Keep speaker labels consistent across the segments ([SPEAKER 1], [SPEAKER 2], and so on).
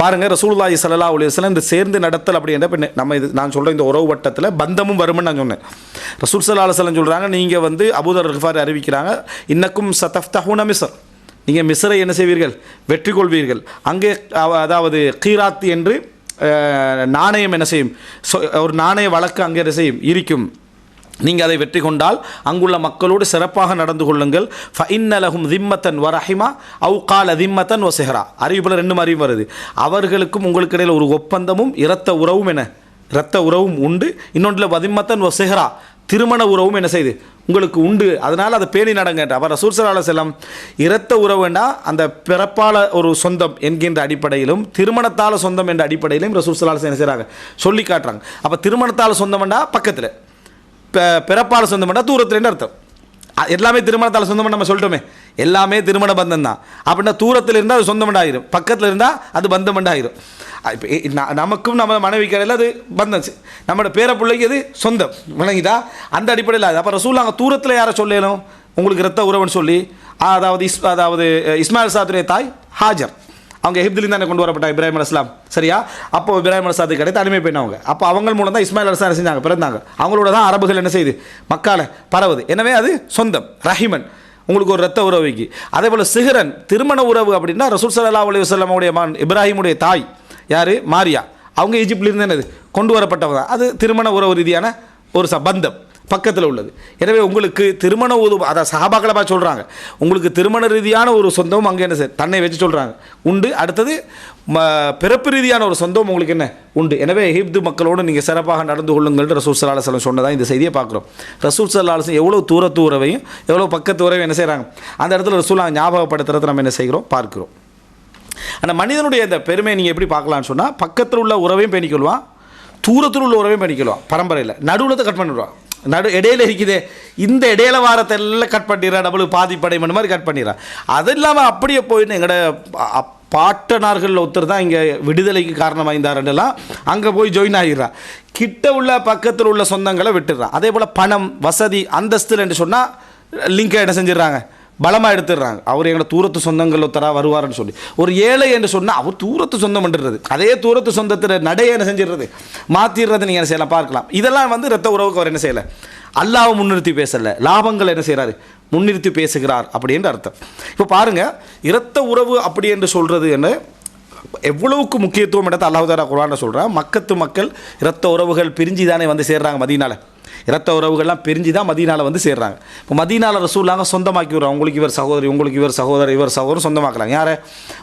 [SPEAKER 1] பாருங்க ரசூலுல்லாஹி சல்லா அலைஹி இந்த சேர்ந்து நடத்தல் அப்படின்ற பின்ன நம்ம இது நான் சொல்ற இந்த உறவு வட்டத்தில் பந்தமும் வரும்னு நான் சொன்னேன். ரசூல் சல்லா அலுவலம் சொல்கிறாங்க நீங்கள் வந்து அபுதர் கிஃபாரி அறிவிக்கிறாங்க இன்னக்கும் சதஃப்தஹூன மிசர் நீங்கள் மிஸ்ரை என்ன செய்வீர்கள்? வெற்றி கொள்வீர்கள். அங்கே அதாவது கீராத் என்று நாணயம் என்ன செய்யும்? ஒரு நாணய வழக்கு அங்கே என்ன செய்யும்? இருக்கும். நீங்கள் அதை வெற்றி கொண்டால் அங்குள்ள மக்களோடு சிறப்பாக நடந்து கொள்ளுங்கள். ஃபஇன்னலஹும் திம்மத்தன் வரஹிமா அவு கால திம்மத்தன் ஒசெஹரா அறிவிப்பில் ரெண்டு மாதிரியும் வருது. அவர்களுக்கும் உங்களுக்கு இடையில் ஒரு ஒப்பந்தமும் இரத்த உறவும் என இரத்த உறவும் உண்டு. இன்னொன்றில் வதிம்மத்தன் ஒசெஹரா திருமண உறவும் என்ன செய்யுது உங்களுக்கு உண்டு. அதனால் அதை பேணி நடங்கன்ற அவர் ரசூல் செல்லம் இரத்த உறவுனா அந்த பிறப்பால ஒரு சொந்தம் என்கின்ற அடிப்படையிலும் திருமணத்தால் சொந்தம் என்ற அடிப்படையிலும் ரசூல் என்ன செய்கிறாங்க சொல்லி காட்டுறாங்க. அப்போ திருமணத்தால் சொந்தம்னா பக்கத்தில். பிறப்பால் சொந்தம் பண்ணால் தூரத்தில் அர்த்தம். எல்லாமே திருமணத்தால் சொந்தம் நம்ம சொல்லிட்டோமே எல்லாமே திருமண பந்தம் தான். அப்படின்னா தூரத்தில் இருந்தால் அது சொந்தம் ஆயிரும் பக்கத்தில் இருந்தால் அது பந்தம் ஆயிரும் இப்போ நமக்கும் நம்ம மனைவி கடையில் அது பந்தம் நம்மளோட பேர பிள்ளைக்கு அது சொந்தம். விளங்கிதா? அந்த அடிப்படையில் அது. அப்போ ரசூல் அங்கே தூரத்தில் யாரை சொல்லணும் உங்களுக்கு ரத்த உறவுன்னு சொல்லி அதாவது இஸ் அதாவது இஸ்மாயில் சாத்துடைய தாய் ஹாஜர். அவங்க எகிப்திலேருந்து தானே கொண்டு வரப்பட்ட இப்ராஹிம் அலுவலாம் சரியா? அப்போ இப்ராஹிம் அலுவலாத்துக்கு கிடைத்து அடிமை போயினவங்க அப்போ அவங்க மூலம் தான் இஸ்மாயில் அலுவலாம் செஞ்சாங்க? பிறந்தாங்க. அவங்களோட தான் அரபுகள் என்ன செய்யுது மக்கால பரவுது. எனவே அது சொந்தம். ரஹிமன். உங்களுக்கு ஒரு ரத்த உறவுக்கு அதே போல் சிஹரன் திருமண உறவு அப்படின்னா ரசூல் சல்லா அலி வல்லமுடைய மகன் இப்ராஹிமுடைய தாய். யார்? மாரியா. அவங்க ஈஜிப்டிலேருந்து என்னது? கொண்டு வரப்பட்டவங்க தான். அது திருமண உறவு ரீதியான ஒரு சம்பந்தம் பக்கத்தில் உள்ளது. எனவே உங்களுக்கு திருமண உதவு அதை சகாபாக்களமாக சொல்கிறாங்க உங்களுக்கு திருமண ரீதியான ஒரு சொந்தமும் அங்கே என்ன செய்ய- தன்னை வச்சு சொல்கிறாங்க உண்டு. அடுத்தது ம பிறப்பு ரீதியான ஒரு சொந்தம் உங்களுக்கு என்ன? உண்டு. எனவே ஹிப்து மக்களோடு நீங்கள் சிறப்பாக நடந்து கொள்ளுங்கள் ரசூல் சல்லா அலுவலம் சொன்னதான் இந்த செய்தியை பார்க்குறோம். ரசூல் சல்லா எவ்வளோ தூரத்து உறவையும் எவ்வளோ பக்கத்து உறவையும் என்ன செய்கிறாங்க அந்த இடத்துல ரசூல் ஞாபகப்படுத்துறதை நம்ம என்ன செய்கிறோம்? பார்க்கிறோம். அந்த மனிதனுடைய இந்த பெருமையை நீங்கள் எப்படி பார்க்கலான்னு சொன்னால் பக்கத்தில் உள்ள உறவையும் பேணிக்கொள்வான் தூரத்தில் உள்ள உறவையும் பேணிக்கொள்வான் பரம்பரையில். நடுவில் கட் பண்ணிடுவான். நடு இடையில இருக்குதே. இந்த இடையில வாரத்தை எல்லாம் கட் பண்ணிடுறான் நம்மளுக்கு பாதிப்படைமன் மாதிரி கட் பண்ணிடுறான் அது இல்லாமல் அப்படியே போயிட்டு எங்களோட பாட்டனார்களில் ஒருத்தர் தான் இங்கே விடுதலைக்கு காரணமாயிருந்தாருலாம் அங்கே போய் ஜாயின் ஆகிடுறான் கிட்ட உள்ள பக்கத்தில் உள்ள சொந்தங்களை விட்டுடுறான் அதே போல் பணம் வசதி அந்தஸ்து என்று சொன்னால் லிங்கை என்ன செஞ்சிடுறாங்க? பலமாக எடுத்துடுறாங்க. அவர் எங்களை தூரத்து சொந்தங்கள் ஒருத்தரா வருவாருன்னு சொல்லி. ஒரு ஏழை என்று சொன்னால் அவர் தூரத்து சொந்தம் பண்ணுறது அதே தூரத்து சொந்தத்தில் நடைய என்ன செஞ்சிடுறது? மாற்றிடுறது நீங்கள் என்ன செய்யலாம்? பார்க்கலாம். இதெல்லாம் வந்து ரத்த உறவுக்கு அவர் என்ன செய்யலை? அல்லாவை முன்னிறுத்தி பேசலை. லாபங்கள் என்ன செய்கிறாரு முன்னிறுத்தி பேசுகிறார் அப்படின்னு அர்த்தம். இப்போ பாருங்கள் இரத்த உறவு அப்படி என்று சொல்கிறது என்ன? எவ்வளவுக்கு முக்கியத்துவம் எடுத்து அல்லாஹ் தாலா குரான சொல்கிறான் மக்கத்து மக்கள் இரத்த உறவுகள் பிரிஞ்சு தானே வந்து சேர்றாங்க மதீனால. இரத்த உறவுகள்லாம் பிரிஞ்சு தான் மதீனாவில் வந்து சேர்றாங்க. இப்போ மதீனாவில் ரசூலாங்க சொந்தமாக்கி விடுறாங்க. உங்களுக்கு இவர் சகோதரி உங்களுக்கு இவர் சகோதரர் இவர் சகோதரர் சொந்தமாக்கலாம் யார்?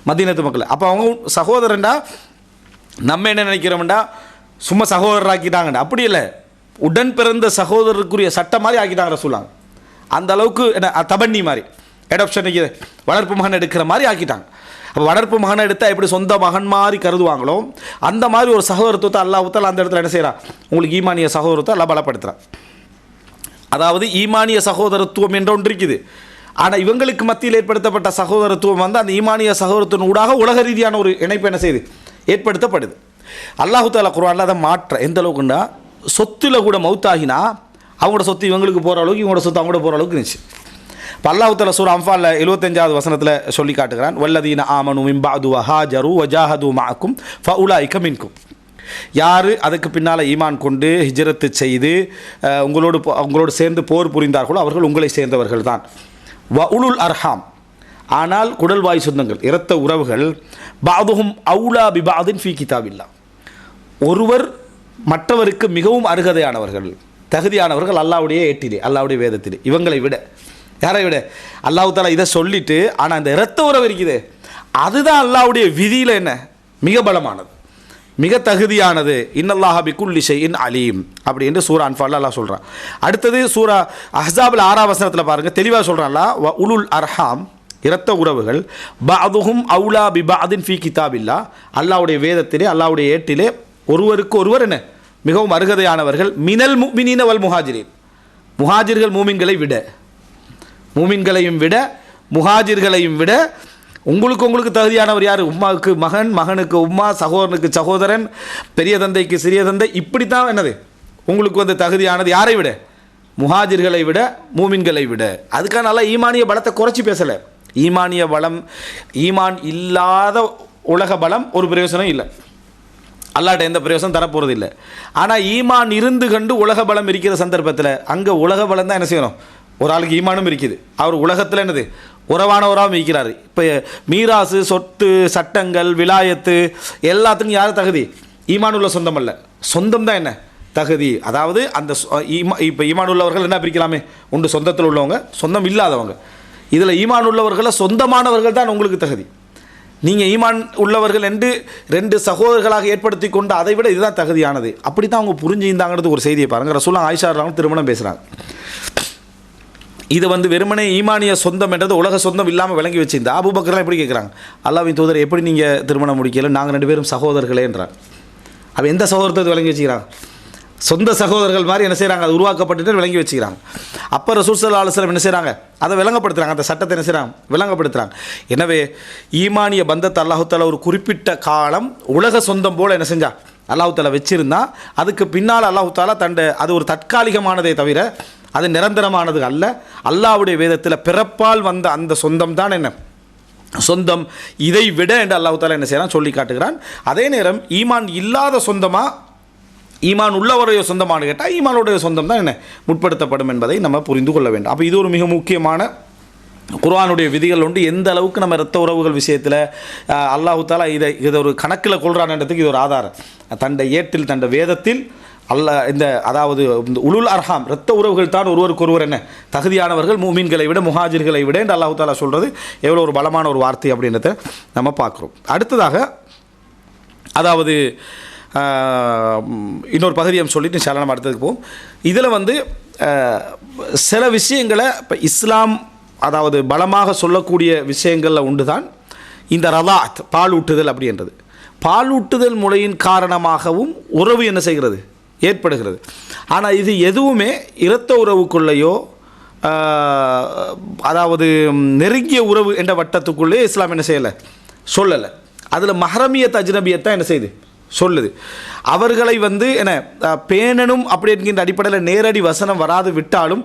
[SPEAKER 1] மதீனத்து மக்கள். அப்போ அவங்க சகோதரன்டா நம்ம என்ன நினைக்கிறோம்டா? சும்மா சகோதரராக்கிட்டாங்கடா. அப்படி இல்லை. உடன் பிறந்த சகோதரருக்குரிய சட்டம் மாதிரி ஆக்கிட்டாங்க ரசூலாங்க அந்த அளவுக்கு என்ன தபண்ணி மாதிரி. அடாப்ஷனுக்கு வளர்ப்பு மகன் எடுக்கிற மாதிரி ஆக்கிட்டாங்க. அப்போ வளர்ப்பு மகனை எடுத்தால் எப்படி சொந்த மகன் மாதிரி கருதுவாங்களோ அந்த மாதிரி ஒரு சகோதரத்துவத்தை அல்லாஹ்வுத்தால் அந்த இடத்துல என்ன செய்கிறான் உங்களுக்கு ஈமானிய சகோதரத்தை எல்லாம் பலப்படுத்துகிறான் அதாவது ஈமானிய சகோதரத்துவம் என்ற ஒன்று இருக்குது. ஆனால் இவங்களுக்கு மத்தியில் ஏற்படுத்தப்பட்ட சகோதரத்துவம் வந்து அந்த ஈமானிய சகோதரத்தின் ஊடாக உலக ரீதியான ஒரு இணைப்பு என்ன செய்யுது? ஏற்படுத்தப்படுது. அல்லாஹு தாலா குரானில் அதை மாற்ற எந்த அளவுக்குன்னா சொத்தில் கூட மவுத்தாகினா அவங்களோட சொத்து இவங்களுக்கு போகிற அளவுக்கு இவங்களோட சொத்து அவங்களோட போகிற அளவுக்கு இருந்துச்சு. இப்போ சூர் அம்ஃபாலில் எழுபத்தஞ்சாவது வசனத்தில் சொல்லி காட்டுகிறான். வல்லதீன ஆமனு மிம்பாது ஹாஜரு வஜாஹது மாக்கும் ஃபவுலாய்க்க மின்கும். யார் அதுக்கு பின்னால் ஈமான் கொண்டு ஹிஜரத்து செய்து உங்களோடு உங்களோடு சேர்ந்து போர் புரிந்தார்களோ அவர்கள் உங்களை சேர்ந்தவர்கள் தான். வ உலுல் அர்ஹாம். ஆனால் குடல்வாய் சொந்தங்கள் இரத்த உறவுகள் பாதுகும் அவுலா பிபாதின் ஃபி கிதாபில்லா. ஒருவர் மற்றவருக்கு மிகவும் அருகதையானவர்கள் தகுதியானவர்கள் அல்லாவுடைய ஏட்டிலே அல்லாவுடைய வேதத்திலே. இவங்களை விட யாரை விட? அல்லாஹு தாலா இதை சொல்லிட்டு ஆனால் அந்த இரத்த உறவு இருக்குது. அதுதான் அல்லாவுடைய விதியில் என்ன? மிக பலமானது. மிக தகுதியானது. இன்னல்லாஹ பிகுல்லி ஷைஇன் அலீம். அப்படி என்று சூரா அன்ஃபால் அல்லாஹ் சொல்கிறான் அடுத்தது சூரா அஹாபில் ஆறாம் வசனத்தில் பாருங்கள் தெளிவாக சொல்கிறான்ல வ உலுல் அர்ஹாம் இரத்த உறவுகள் பாதுகும் அவுலா பி பாதின் ஃபி கிதாபில்லா. அல்லாவுடைய வேதத்திலே அல்லாவுடைய ஏட்டிலே ஒருவருக்கு ஒருவர் என்ன? மிகவும் அருகதையானவர்கள் மினல் முமினீன வல் முஹாஜிரின். முஹாஜிர்கள் மூமின்களை விட. மூமின்களையும் விட முஹாஜிர்களையும் விட உங்களுக்கு உங்களுக்கு தகுதியானவர் யார்? உம்மாவுக்கு மகன் மகனுக்கு உம்மா சகோதரனுக்கு சகோதரன் பெரிய தந்தைக்கு சிறிய தந்தை இப்படித்தான் என்னது? உங்களுக்கு வந்து தகுதியானது யாரை விட? முஹாஜிர்களை விட மூமின்களை விட. அதுக்காக நல்லா ஈமானிய பலத்தை குறைச்சி பேசலை. ஈமானிய பலம் ஈமான் இல்லாத உலக பலம் ஒரு பிரயோசனம் இல்லை. அல்லாட்ட எந்த பிரயோசனம் தரப்போகிறது இல்லை ஆனால் ஈமான் இருந்து கண்டு உலக பலம் இருக்கிற சந்தர்ப்பத்தில் அங்கே உலக பலம் தான் என்ன செய்யணும்? ஒரு ஆளுக்கு ஈமானும் இருக்குது. அவர் உலகத்தில் என்னது? உறவானவராகவும் இருக்கிறார் இப்போ மீராசு சொத்து சட்டங்கள் விலாயத்து எல்லாத்துக்கும் யார் தகுதி? ஈமான் உள்ள சொந்தம் அல்ல. சொந்தம் தான் என்ன? தகுதி. அதாவது அந்த சொ- ஈமா இப்போ ஈமான் உள்ளவர்கள் என்ன பிரிக்கலாமே? உண்டு சொந்தத்தில் உள்ளவங்க சொந்தம் இல்லாதவங்க. இதில் ஈமான் உள்ளவர்களை சொந்தமானவர்கள் தான் உங்களுக்கு தகுதி. நீங்கள் ஈமான் உள்ளவர்கள் என்று ரெண்டு சகோதரர்களாக ஏற்படுத்தி கொண்டு அதை விட இதுதான் தகுதியானது. அப்படி தான் அவங்க புரிஞ்சுருந்தாங்கிறது ஒரு செய்தியை பாருங்கள் ரசூலா ஆயிஷா ரலியல்லாஹு திருமணம் பேசுகிறாங்க இது வந்து வெறுமனே ஈமானிய சொந்தம் என்றது உலக சொந்தம் இல்லாமல் விளங்கி வச்சிருந்தா. அபூபக்கர்லாம் எப்படி கேட்குறாங்க அல்லாவின் தூதர் எப்படி நீங்கள் திருமணம் முடிக்கல? நாங்கள் ரெண்டு பேரும் சகோதரர்களேன்றாங்க அவ எந்த சகோதரத்தை விளங்கி வச்சுக்கிறாங்க? சொந்த சகோதரர்கள் மாதிரி என்ன செய்கிறாங்க அது உருவாக்கப்பட்டுட்டு விளங்கி வச்சுக்கிறாங்க. அப்போ ரசூசல் ஆலோசனம் என்ன செய்கிறாங்க அதை விளங்கப்படுத்துகிறாங்க அந்த சட்டத்தை என்ன செய்கிறாங்க விளங்கப்படுத்துகிறாங்க எனவே ஈமானிய பந்தத்தை அல்லாஹுத்தால ஒரு குறிப்பிட்ட காலம் உலக சொந்தம் போல் என்ன செஞ்சா? அல்லாஹுத்தால வச்சுருந்தா அதுக்கு பின்னால் அல்லாஹுத்தாலா தண்டு அது ஒரு தற்காலிகமானதே தவிர அது நிரந்தரமானது அல்ல. அல்லாவுடைய வேதத்தில் பிறப்பால் வந்த அந்த சொந்தம் தான் என்ன? சொந்தம். இதை விட என்று அல்லாஹ் தாலா என்ன செய்யலாம் சொல்லி காட்டுகிறான். அதே நேரம் ஈமான் இல்லாத சொந்தமாக ஈமான் உள்ளவருடைய சொந்தமானு கேட்டால் ஈமானுடைய சொந்தம் தான் என்ன? முற்படுத்தப்படும் என்பதை நம்ம புரிந்து கொள்ள வேண்டும். அப்போ இது ஒரு மிக முக்கியமான குர்ஆனுடைய விதிகள் உண்டு. எந்த அளவுக்கு நம்ம இரத்த உறவுகள் விஷயத்தில் அல்லாஹு தாலா இதை இதை ஒரு கணக்கில் கொள்றான்றதுக்கு இது ஒரு ஆதாரம். தண்டை ஏட்டில் தண்ட வேதத்தில் அல்ல இந்த அதாவது இந்த உலுல் அர்ஹாம் இரத்த உறவுகள் தான் ஒருவருக்கு ஒருவர் என்ன? தகுதியானவர்கள் மூமீன்களை விட முஹாஜிர்களை விட என்று அல்லாஹு தாலா சொல்கிறது எவ்வளோ ஒரு பலமான ஒரு வார்த்தை அப்படின்றத நம்ம பார்க்குறோம். அடுத்ததாக அதாவது இன்னொரு பகுதியை சொல்லிட்டு இன்ஷா நம்ம அடுத்ததுக்கு போவோம். இதில் வந்து சில விஷயங்களை இப்போ இஸ்லாம் அதாவது பலமாக சொல்லக்கூடிய விஷயங்களில் உண்டு தான் இந்த ரதாத் பால் ஊட்டுதல் அப்படின்றது. பால் ஊட்டுதல் முறையின் காரணமாகவும் உறவு என்ன செய்கிறது? ஏற்படுகிறது. ஆனால் இது எதுவுமே இரத்த உறவுக்குள்ளேயோ அதாவது நெருங்கிய உறவு என்ற வட்டத்துக்குள்ளே இஸ்லாம் என்ன செய்யலை? சொல்லலை. அதில் மஹரமியத் அஜ்னபியத்தான் என்ன செய்யுது சொல்லுது. அவர்களை வந்து என்ன பேணனும் அப்படி என்கின்ற அடிப்படையில் நேரடி வசனம் வராது விட்டாலும்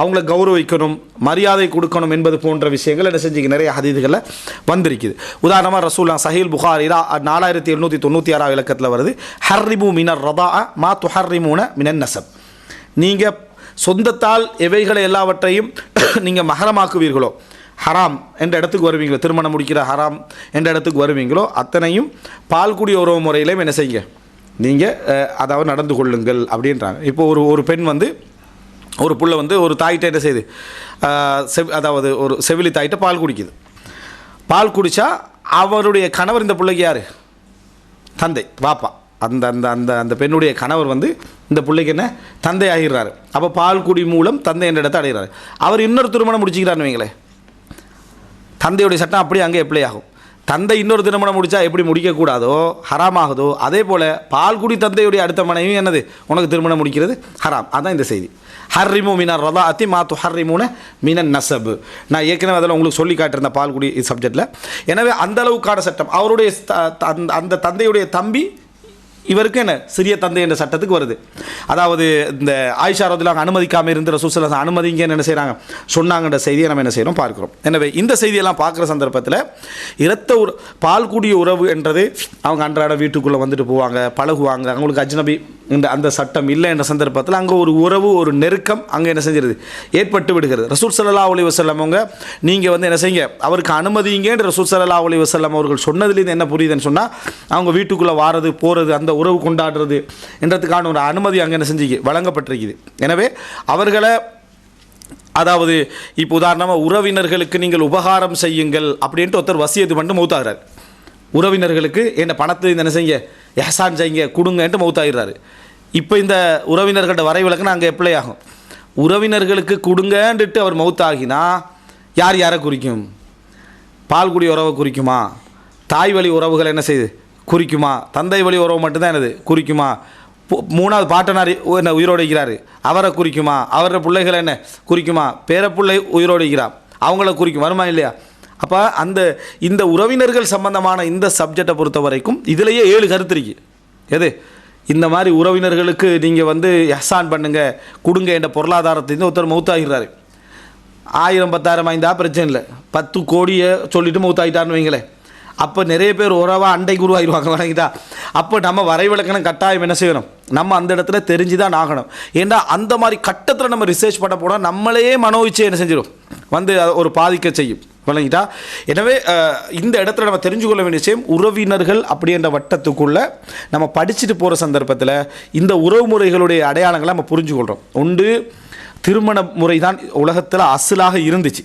[SPEAKER 1] அவங்கள கௌரவிக்கணும் மரியாதை கொடுக்கணும் என்பது போன்ற விஷயங்கள் என்ன செஞ்சு நிறைய ஹதீதுகளில் வந்திருக்குது. உதாரணமாக ரசூல்லா சஹீல் புகாரிரா நாலாயிரத்தி எழுநூற்றி தொண்ணூற்றி ஆறாம் இலக்கத்தில் வருது. ஹர்ரிபு மினர் ரதா மா துஹர்ரிமூன மினன் நசப். நீங்கள் சொந்தத்தால் எவைகளை எல்லாவற்றையும் நீங்கள் மகரமாக்குவீர்களோ? ஹராம் என்ற இடத்துக்கு வருவீங்களோ? திருமணம் முடிக்கிற ஹராம் என்ற இடத்துக்கு வருவீங்களோ? அத்தனையும் பால்குடி உறவு முறையிலையும் என்ன செய்யுங்க? நீங்கள் அதாவது நடந்து கொள்ளுங்கள் அப்படின்றாங்க. இப்போ ஒரு ஒரு பெண் வந்து ஒரு புள்ள வந்து ஒரு தாய்கிட்ட என்ன செய்யுது? செவ் அதாவது ஒரு செவிலி தாய்கிட்ட பால் குடிக்குது. பால் குடித்தா அவருடைய கணவர் இந்த பிள்ளைக்கு யார்? தந்தை வாப்பா. அந்த அந்த அந்த அந்த பெண்ணுடைய கணவர் வந்து இந்த பிள்ளைக்கு என்ன? தந்தை ஆகிறாரு அப்போ பால் குடி மூலம் தந்தை என்ற இடத்தை அடைகிறாரு. அவர் இன்னொரு திருமணம் முடிச்சுக்கிறான்னு வைங்களேன். தந்தையுடைய சட்டம் அப்படியே அங்கே எப்படி ஆகும். தந்தை இன்னொரு திருமணம் முடித்தா எப்படி முடிக்கக்கூடாதோ ஹராமாகுதோ அதே போல் பால்குடி தந்தையுடைய அடுத்த மனைவி என்னது? உனக்கு திருமணம் முடிக்கிறது ஹராம். அதான் இந்த செய்தி. ஹர்ரிமு மினர் ரதா அத்தி மாத்து ஹர்ரிமுன மினன் நசபு. நான் ஏற்கனவே அதில் உங்களுக்கு சொல்லி காட்டியிருந்தேன் பால்குடி சப்ஜெக்டில் எனவே அந்த அளவுக்கான சட்டம். அவருடைய த- த- அந்த தந்தையுடைய தம்பி இவருக்கு என்ன? சிறிய தந்தை என்ற சட்டத்துக்கு வருது. அதாவது இந்த ஆயிஷா ரதிலாங்க அனுமதிக்காமல் இருந்து ரசூசல்லா அனுமதிங்கன்னு என்ன செய்கிறாங்க சொன்னாங்கன்ற செய்தியை நம்ம என்ன செய்கிறோம் பார்க்கிறோம். எனவே இந்த செய்தியெல்லாம் பார்க்குற சந்தர்ப்பத்தில் இரத்த உற பால்குடிய உறவு என்றது அவங்க அன்றாட வீட்டுக்குள்ளே வந்துட்டு போவாங்க பழகுவாங்க. அவங்களுக்கு அஜ்னபி இந்த அந்த சட்டம் இல்லை என்ற சந்தர்ப்பத்தில் அங்கே ஒரு உறவு ஒரு நெருக்கம் அங்கே என்ன செஞ்சிருது? ஏற்பட்டு விடுகிறது. ரசூல் சல்லா அலி வசல்லம் அவங்க நீங்கள் வந்து என்ன செய்யுங்க? அவருக்கு அனுமதிங்கன்ற ரசூல் சல்லா அலி வசல்லம் அவர்கள் சொன்னதுலேருந்து என்ன புரியுதுன்னு சொன்னால் அவங்க வீட்டுக்குள்ளே வாரது போகிறது அந்த உறவு கொண்டாடுறது என்றதுக்கான ஒரு அனுமதி அங்கே என்ன செஞ்சு வழங்கப்பட்டிருக்குது. எனவே அவர்களை அதாவது இப்போ உதாரணமாக உறவினர்களுக்கு நீங்கள் உபகாரம் செய்யுங்கள் அப்படின்ட்டு ஒருத்தர் வசியத்து பண்ணிட்டு மூத்தாகிறார். உறவினர்களுக்கு என்ன பணத்தை என்ன செய்யுங்க? எஹசான் செய்ங்க கொடுங்கன்ட்டு மௌத்தாகிறாரு இப்போ இந்த உறவினர்கள்ட்ட வரைவிலக்குன்னு அங்கே எப்ளை ஆகும். உறவினர்களுக்கு கொடுங்கன்ட்டு அவர் மௌத்தாகினா யார் யாரை குறிக்கும்? பால்குடி உறவை குறிக்குமா? தாய் வழி உறவுகள் என்ன செய்யுது குறிக்குமா? தந்தை வழி உறவு மட்டும்தான் என்னது? குறிக்குமா? மூணாவது பாட்டனார் என்ன உயிரோடு அவரை குறிக்குமா? அவரோட பிள்ளைகளை என்ன? குறிக்குமா? பேரப்பிள்ளை உயிரோடு இருக்கிறார். அவங்கள குறிக்கும். வருமா இல்லையா? அப்போ அந்த இந்த உறவினர்கள் சம்பந்தமான இந்த சப்ஜெக்டை பொறுத்த வரைக்கும் இதுலேயே ஏழு கருத்து இருக்கு. எது? இந்த மாதிரி உறவினர்களுக்கு நீங்கள் வந்து எஹ்சான் பண்ணுங்கள் கொடுங்க என்ற பொருளாதாரத்திலிருந்து ஒருத்தர் மௌத்தாகிறாரு ஆயிரம் பத்தாயிரம் ஐந்தா பிரச்சனை இல்லை. பத்து கோடியை சொல்லிட்டு மௌத்தாயிட்டார்னு வைங்களேன் அப்போ நிறைய பேர் உறவாக அண்டைக்கு உருவாகிடுவாங்க வணங்கிட்டா. அப்போ நம்ம வரைவிலக்கணம் கட்டாயம் என்ன செய்யணும்? நம்ம அந்த இடத்துல தெரிஞ்சு தான் ஆகணும். ஏன்னா அந்த மாதிரி கட்டத்தில் நம்ம ரிசர்ச் பண்ண போனால் நம்மளையே மனோவிச்சை என்ன செஞ்சிடும் வந்து ஒரு பாதிக்க செய்யும். விளங்கிட்டா எனவே இந்த இடத்துல நம்ம தெரிஞ்சு கொள்ள வேண்டிய விஷயம் உறவினர்கள் அப்படின்ற வட்டத்துக்குள்ளே நம்ம படிச்சுட்டு போகிற சந்தர்ப்பத்தில் இந்த உறவு முறைகளுடைய அடையாளங்களை நம்ம புரிஞ்சுக்கொள்கிறோம் உண்டு திருமண முறை தான் உலகத்தில் அசலாக இருந்துச்சு.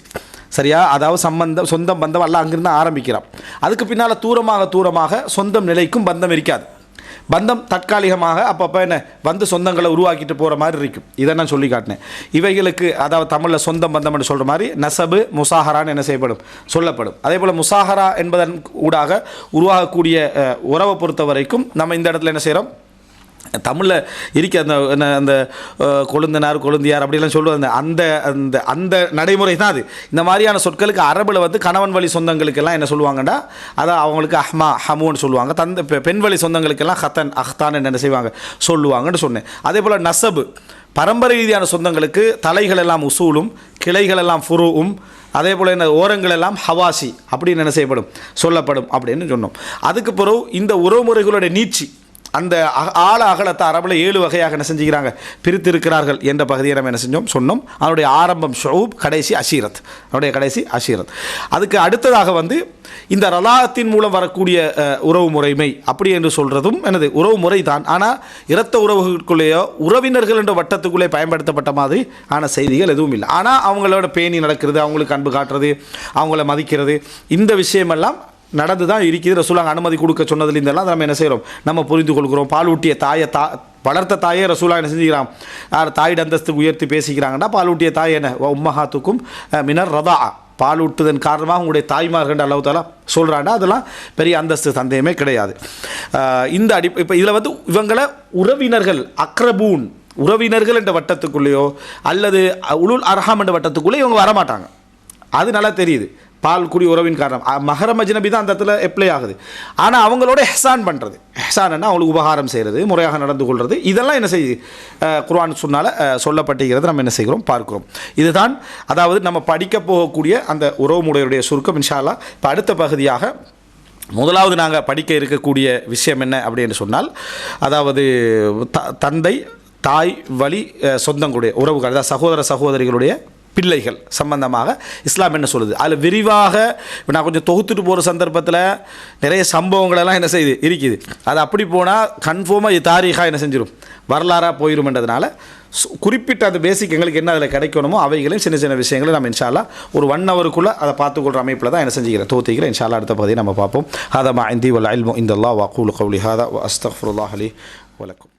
[SPEAKER 1] சரியா? அதாவது சம்பந்தம் சொந்தம் பந்தம் எல்லாம் அங்கிருந்து ஆரம்பிக்கிறான் அதுக்கு பின்னால் தூரமாக தூரமாக சொந்தம் நிலைக்கும் பந்தம் இருக்காது. பந்தம் தற்காலிகமாக அப்பப்போ என்ன வந்து சொந்தங்களை உருவாக்கிட்டு போகிற மாதிரி இருக்கும். இதை நான் சொல்லி காட்டினேன். இவைகளுக்கு அதாவது தமிழில் சொந்தம் பந்தம்னு சொல்கிற மாதிரி நசபு முசாஹரான்னு என்ன செய்யப்படும்? சொல்லப்படும். அதே போல் முசாஹரா என்பதன் ஊடாக உருவாகக்கூடிய உறவை பொறுத்த வரைக்கும் நம்ம இந்த இடத்துல என்ன செய்கிறோம் தமிழில் இருக்க அந்த என்ன அந்த கொழுந்தனார் கொழுந்தியார் அப்படிலாம் சொல்லுவாங்க. அந்த அந்த அந்த நடைமுறை தான் அது. இந்த மாதிரியான சொற்களுக்கு அரபில் வந்து கணவன் வழி சொந்தங்களுக்கெல்லாம் என்ன சொல்லுவாங்கன்னா அதான் அவங்களுக்கு அஹ்மா ஹமுன்னு சொல்லுவாங்க. தந்த பெண் வழி சொந்தங்களுக்கெல்லாம் ஹத்தன் அஹ்தான் என்ன செய்வாங்க? சொல்லுவாங்கன்னு சொன்னேன். அதே போல் நசபு. பரம்பரை ரீதியான சொந்தங்களுக்கு தலைகள் எல்லாம் உசூலும் கிளைகள் எல்லாம் ஃபுருவும் அதே போல் என்ன ஓரங்கள் எல்லாம் ஹவாசி அப்படின்னு என்ன செய்யப்படும்? சொல்லப்படும் அப்படின்னு சொன்னோம். அதுக்கு பிறகு இந்த உறவுமுறைகளுடைய நீச்சி அந்த அக- ஆழ அகலத்தை அரபில் ஏழு வகையாக என்ன செஞ்சுக்கிறாங்க? பிரித்து இருக்கிறார்கள் என்ற பகுதியை நம்ம என்ன செஞ்சோம்? சொன்னோம். அதனுடைய ஆரம்பம் ஷவுப் கடைசி அஷீரத். அதனுடைய கடைசி அஷீரத். அதுக்கு அடுத்ததாக வந்து இந்த ரலாத்தின் மூலம் வரக்கூடிய உறவு முறைமை அப்படி என்று சொல்கிறதும் எனது உறவு முறை தான் ஆனால் இரத்த உறவுகளுக்குள்ளேயோ உறவினர்கள் என்ற வட்டத்துக்குள்ளே பயன்படுத்தப்பட்ட மாதிரி ஆன செய்திகள் எதுவும் இல்லை. ஆனால் அவங்களோட பேணி நடக்கிறது அவங்களுக்கு அன்பு காட்டுறது அவங்கள மதிக்கிறது இந்த விஷயமெல்லாம் நடந்து தான் இருக்குது ரசூலாங்க அனுமதி கொடுக்க சொன்னதுலேருந்தெல்லாம் நம்ம என்ன செய்கிறோம் நம்ம புரிந்து கொள்கிறோம் பால் ஊட்டிய தாயை தா வளர்த்த தாயே ரசூலா என்ன செஞ்சுக்கிறான்? யார் தாயிட அந்தஸ்துக்கு உயர்த்தி பேசிக்கிறாங்கன்னா பால் ஊட்டிய தாய் என்ன? உம்மஹாத்துக்கும் மினர் ரதா. பால் ஊட்டுதன் காரணமாக உங்களுடைய தாய்மார்கள் அளவு தாலா சொல்கிறாண்டா அதெல்லாம் பெரிய அந்தஸ்து சந்தேகமே கிடையாது. இந்த அடி இப்போ இதில் வந்து இவங்களை உறவினர்கள் அக்ரபூன் உறவினர்கள் என்ற வட்டத்துக்குள்ளேயோ அல்லது உளுல் அர்ஹாம் என்ற வட்டத்துக்குள்ளே இவங்க வரமாட்டாங்க. அது நல்லா தெரியுது. பால் குடி உறவின் காரணம். மகரம் அஜ்னபி தான் அந்த இடத்துல எப்ளை ஆகுது. ஆனால் அவங்களோட ஹெசான் பண்ணுறது எஹ்சான்னா அவங்களுக்கு உபகாரம் செய்கிறது முறையாக நடந்து கொள்வது இதெல்லாம் என்ன செய்யுது? அஹ், குர்ஆன் சொன்னால் சொல்லப்பட்டிருக்கிறது நம்ம என்ன செய்கிறோம்? பார்க்கிறோம். இதுதான் அதாவது நம்ம படிக்க போகக்கூடிய அந்த உறவுமுறையுடைய சுருக்கம் இன்ஷா இப்போ அடுத்த பகுதியாக முதலாவது நாங்கள் படிக்க இருக்கக்கூடிய விஷயம் என்ன அப்படின்னு சொன்னால் அதாவது த தந்தை தாய் வழி சொந்தங்களுடைய உறவுகள் அதாவது சகோதர சகோதரிகளுடைய பிள்ளைகள் சம்பந்தமாக இஸ்லாம் என்ன சொல்லுது? அதில் விரிவாக நான் கொஞ்சம் தொகுத்துட்டு போகிற சந்தர்ப்பத்தில் நிறைய சம்பவங்களெல்லாம் என்ன செய்யுது இருக்குது. அது அப்படி போனால் கன்ஃபார்மாக இது தாரீகாக என்ன செஞ்சிடும் வரலாறாக போயிருமென்றதுனால சு- குறிப்பிட்ட அந்த பேசிக் எங்களுக்கு என்ன அதில் கிடைக்கணுமோ அவைகளையும் சின்ன சின்ன விஷயங்களை நம்ம இன்ஷால்லா ஒரு ஒன் ஹவருக்குள்ளே அதை பார்த்துக்கொள்கிற அமைப்பில் தான் என்ன செஞ்சுக்கிறேன் தோத்திக்கிறேன் இன்ஷால்லா அடுத்த பகுதியை நம்ம பார்ப்போம். ஹாதா மா இந்தி வல் இல்மு இந்த அல்லா வாக்கூல் கவுலி ஹாதா வ அஸ்தஃபுல்லாஹ் அலி வலக்கும்